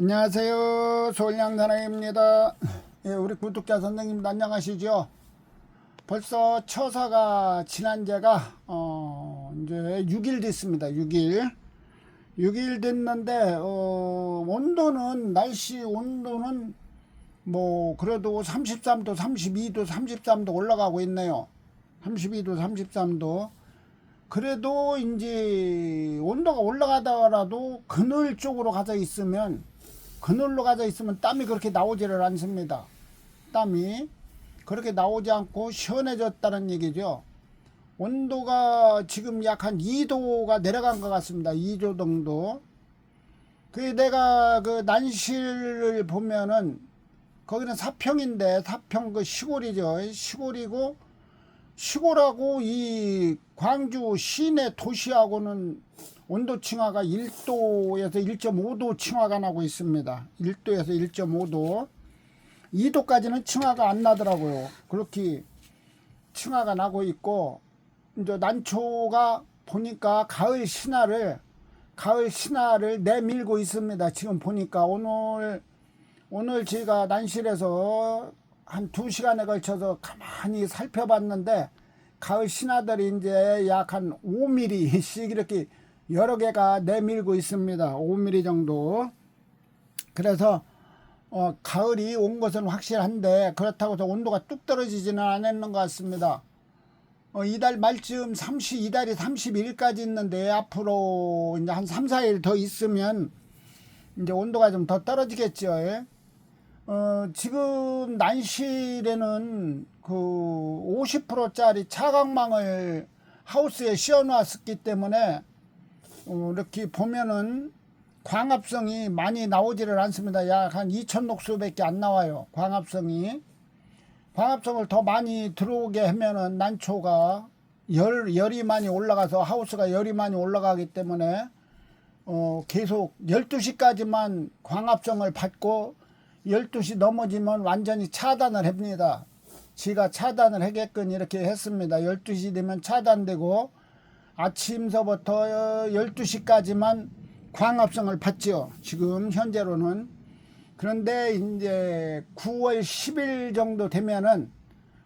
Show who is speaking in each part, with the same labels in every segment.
Speaker 1: 안녕하세요. 서울양사랑입니다. 예, 우리 구독자 선생님도 안녕하시죠? 벌써 처사가 지난 지가 어, 이제 6일 됐습니다. 6일. 6일 됐는데 어, 온도는 날씨 온도는 뭐 그래도 33도, 32도, 33도 올라가고 있네요. 32도, 33도. 그래도 이제 온도가 올라가더라도 그늘 쪽으로 가져 있으면 그늘로 가져 있으면 땀이 그렇게 나오지를 않습니다. 땀이 그렇게 나오지 않고 시원해졌다는 얘기죠. 온도가 지금 약 한 2도가 내려간 것 같습니다. 2도 정도. 그 내가 그 난실을 보면은 거기는 사평인데 사평 그 시골이죠. 시골이고 시골하고 이 광주 시내 도시하고는 온도 층하가 1도에서 1.5도 층하가 나고 있습니다. 1도에서 1.5도. 2도까지는 층하가 안 나더라고요. 그렇게 층하가 나고 있고 이제 난초가 보니까 가을 신화를 가을 신화를 내밀고 있습니다. 지금 보니까 오늘 오늘 제가 난실에서 한 두 시간에 걸쳐서 가만히 살펴봤는데 가을 신화들이 이제 약 한 5mm씩 이렇게 여러 개가 내밀고 있습니다. 5mm 정도. 그래서 어, 가을이 온 것은 확실한데 그렇다고 해서 온도가 뚝 떨어지지는 않았는 것 같습니다. 어, 이달 말쯤 30, 이달이 31일까지 있는데 앞으로 이제 한 3, 4일 더 있으면 이제 온도가 좀 더 떨어지겠죠. 예? 어, 지금 난실에는 그 50%짜리 차광망을 하우스에 씌워놨기 때문에 어, 이렇게 보면은 광합성이 많이 나오지를 않습니다. 약 한 2천 녹수밖에 안 나와요. 광합성이. 광합성을 더 많이 들어오게 하면은 난초가 열, 열이 많이 올라가서 하우스가 열이 많이 올라가기 때문에 어, 계속 12시까지만 광합성을 받고 12시 넘어지면 완전히 차단을 합니다. 지가 차단을 하게끔 이렇게 했습니다. 12시 되면 차단되고 아침서부터 12시까지만 광합성을 받죠. 지금 현재로는. 그런데 이제 9월 10일 정도 되면은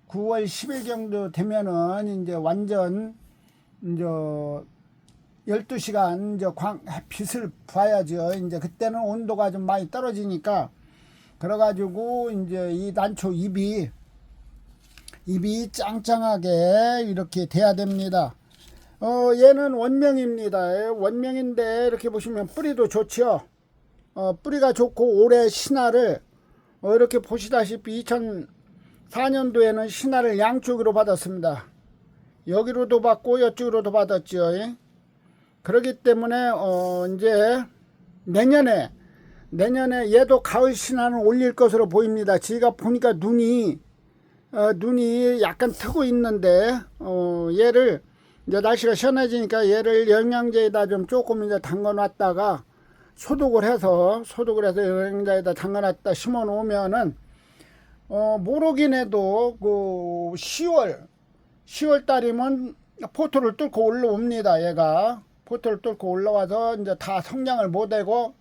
Speaker 1: 9월 10일 정도 되면은 이제 완전 이제 12시간 이제 광 햇빛을 봐야죠. 이제 그때는 온도가 좀 많이 떨어지니까 그래 가지고 이제 이 난초 잎이 잎이 짱짱하게 이렇게 돼야 됩니다. 어, 얘는 원명입니다. 원명인데 이렇게 보시면 뿌리도 좋죠. 어, 뿌리가 좋고 올해 신화를 어, 이렇게 보시다시피 2004년도에는 신화를 양쪽으로 받았습니다. 여기로도 받고 이쪽으로도 받았죠. 예? 그렇기 때문에 어, 이제 내년에 내년에 얘도 가을 신화는 올릴 것으로 보입니다. 제가 보니까 눈이 어, 눈이 약간 트고 있는데 어, 얘를 이제 날씨가 시원해지니까 얘를 영양제에다 좀 조금 이제 담가 놨다가 소독을 해서 소독을 해서 영양제에다 담가 놨다 심어 놓으면은 어 모르긴 해도 그 10월 10월 달이면 포토를 뚫고 올라옵니다 얘가 포토를 뚫고 올라와서 이제 다 성장을 못하고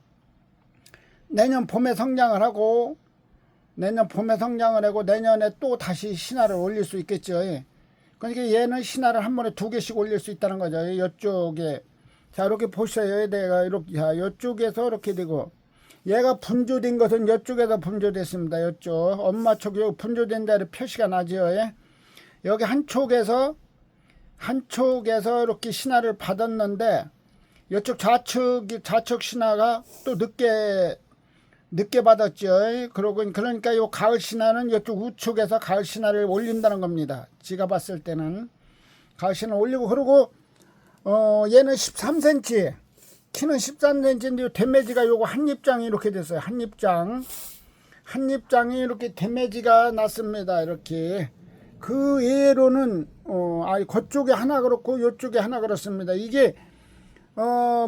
Speaker 1: 내년 봄에 성장을 하고 내년 봄에 성장을 하고 내년에 또 다시 신화를 올릴 수 있겠죠. 그러니까 얘는 신화를 한 번에 두 개씩 올릴 수 있다는 거죠. 이쪽에 자 이렇게 보셔요. 내가 이렇게 자 이쪽에서 이렇게 되고 얘가 분조된 것은 이쪽에서 분조됐습니다. 이쪽 엄마 쪽에 분조된 자리 표시가 나죠. 예? 여기 한쪽에서 한쪽에서 이렇게 신화를 받았는데 이쪽 좌측 좌측 신화가 또 늦게 늦게 받았죠. 그러고 그러니까 요 가을 신화는 이쪽 우측에서 가을 신화를 올린다는 겁니다. 지가 봤을 때는 가을 신화 올리고 그러고 어 얘는 13cm 키는 13cm인데 데매지가 요거 한 입장이 이렇게 됐어요. 한 입장 한 입장이 이렇게 데매지가 났습니다. 이렇게 그 외로는 어 아니 그쪽에 하나 그렇고 요쪽에 하나 그렇습니다. 이게 어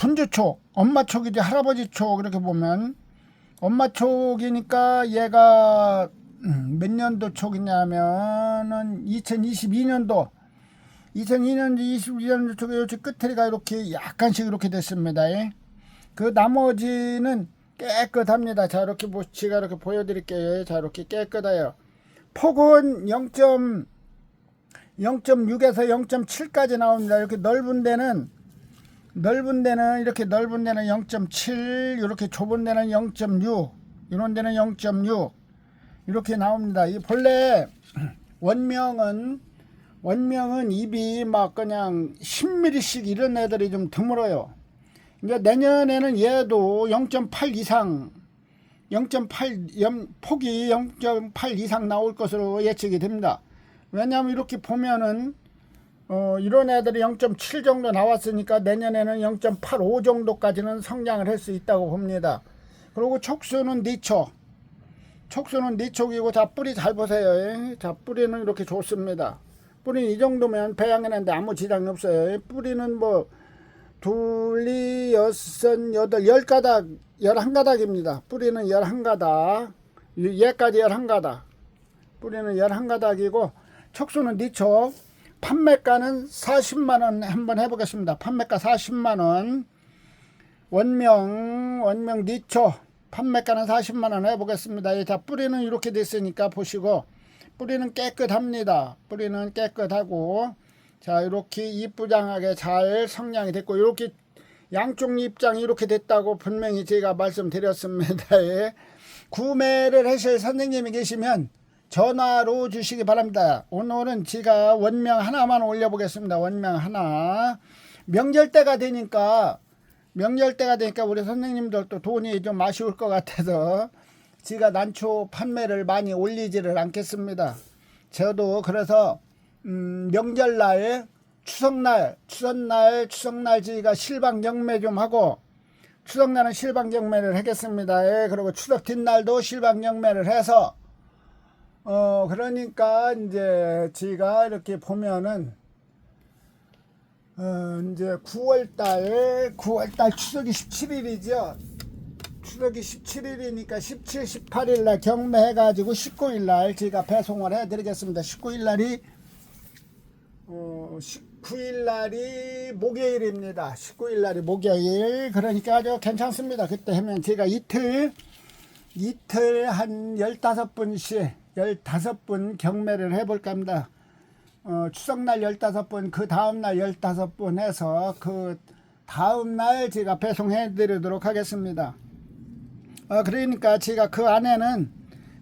Speaker 1: 분주촉, 엄마 촉이지 할아버지 촉 이렇게 보면 엄마 촉이니까 얘가 음, 몇 년도 촉이냐면은 2022년도 2002년도 22년도 촉에 요쪽 끝에가 이렇게 약간씩 이렇게 됐습니다. 예. 그 나머지는 깨끗합니다. 자 이렇게 보, 제가 이렇게 보여드릴게요. 자 이렇게 깨끗해요. 폭은 0. 0.6에서 0.7까지 나옵니다. 이렇게 넓은 데는 넓은 데는 이렇게 넓은 데는 0.7 이렇게 좁은 데는 0.6 이런 데는 0.6 이렇게 나옵니다. 이 본래 원명은 원명은 입이 막 그냥 10mm씩 이런 애들이 좀 드물어요. 이제 내년에는 얘도 0.8 이상 0.8 염, 폭이 0.8 이상 나올 것으로 예측이 됩니다. 왜냐하면 이렇게 보면은 어, 이런 애들이 0.7 정도 나왔으니까 내년에는 0.85 정도까지는 성장을 할 수 있다고 봅니다. 그리고 촉수는 니초. 촉수는 니촉이고 자 뿌리 잘 보세요. 예. 자 뿌리는 이렇게 좋습니다. 뿌리는 이 정도면 배양해는데 아무 지장이 없어요. 예. 뿌리는 뭐 둘리 여섯 여덟 열 가닥 열한 가닥입니다. 뿌리는 열한 가닥. 얘까지 열한 가닥. 뿌리는 열한 가닥이고 촉수는 니촉. 판매가는 40만 원 한번 해보겠습니다. 판매가 40만 원. 원명 원명 니초 판매가는 40만 원 해보겠습니다. 예, 자 뿌리는 이렇게 됐으니까 보시고 뿌리는 깨끗합니다. 뿌리는 깨끗하고 자 이렇게 이쁘장하게 잘 성량이 됐고 이렇게 양쪽 입장이 이렇게 됐다고 분명히 제가 말씀드렸습니다. 예. 구매를 하실 선생님이 계시면 전화로 주시기 바랍니다. 오늘은 제가 원명 하나만 올려보겠습니다. 원명 하나. 명절 때가 되니까 명절 때가 되니까 우리 선생님들도 돈이 좀 아쉬울 것 같아서 제가 난초 판매를 많이 올리지를 않겠습니다. 저도 그래서 음, 명절날 추석날 추석날 추석날 저희가 실방 경매 좀 하고 추석날은 실방 경매를 하겠습니다. 예, 그리고 추석 뒷날도 실방 경매를 해서 어 그러니까 이제 제가 이렇게 보면은 어 이제 9월달 9월 달 추석이 17일이죠. 추석이 17일이니까 17, 18일 날 경매해 가지고 19일 날 제가 배송을 해 드리겠습니다. 19일 날이 어 19일 날이 목요일입니다. 19일 날이 목요일. 그러니까 아주 괜찮습니다. 그때 하면 제가 이틀 이틀 한 15분씩 15분 경매를 해볼까 합니다. 어, 추석날 15분, 그 다음날 15분 해서 그 다음날 제가 배송해 드리도록 하겠습니다. 어, 그러니까 제가 그 안에는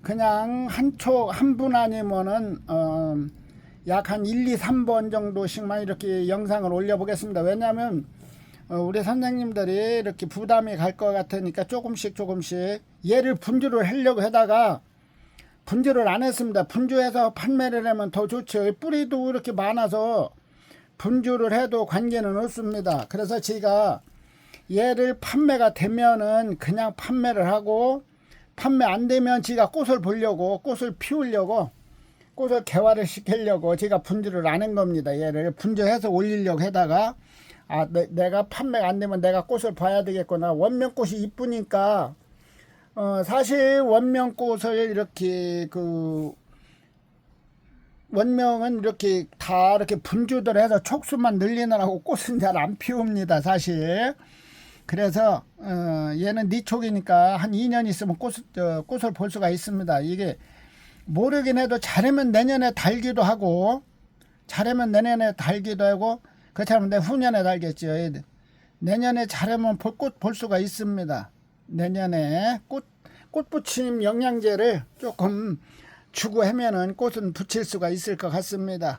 Speaker 1: 그냥 한 초, 한 분 아니면은, 어, 약한 1, 2, 3번 정도씩만 이렇게 영상을 올려보겠습니다. 왜냐하면, 어, 우리 선생님들이 이렇게 부담이 갈 것 같으니까 조금씩 조금씩 얘를 분주를 하려고 하다가 분주를 안 했습니다. 분주해서 판매를 하면 더 좋죠. 뿌리도 이렇게 많아서 분주를 해도 관계는 없습니다. 그래서 제가 얘를 판매가 되면은 그냥 판매를 하고 판매 안 되면 제가 꽃을 보려고 꽃을 피우려고 꽃을 개화를 시키려고 제가 분주를 안 한 겁니다. 얘를 분주해서 올리려고 하다가 아 내, 가 판매가 안 되면 내가 꽃을 봐야 되겠구나. 원명꽃이 이쁘니까 어, 사실 원명꽃을 이렇게 그 원명은 이렇게 다 이렇게 분주들 해서 촉수만 늘리느라고 꽃은 잘 안 피웁니다 사실. 그래서 어, 얘는 니촉이니까 한 2년 있으면 꽃, 어, 꽃을 볼 수가 있습니다. 이게 모르긴 해도 잘하면 내년에 달기도 하고 잘하면 내년에 달기도 하고 그렇지 않으면 내 후년에 달겠죠. 내년에 잘하면 꽃볼 수가 있습니다 내년에 꽃, 꽃 붙임 영양제를 조금 주고 하면은 꽃은 붙일 수가 있을 것 같습니다.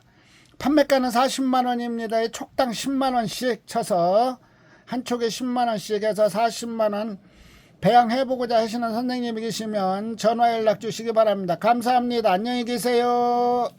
Speaker 1: 판매가는 40만 원입니다. 촉당 10만 원씩 쳐서 한 촉에 10만 원씩 해서 40만 원 배양해 보고자 하시는 선생님이 계시면 전화 연락 주시기 바랍니다. 감사합니다. 안녕히 계세요.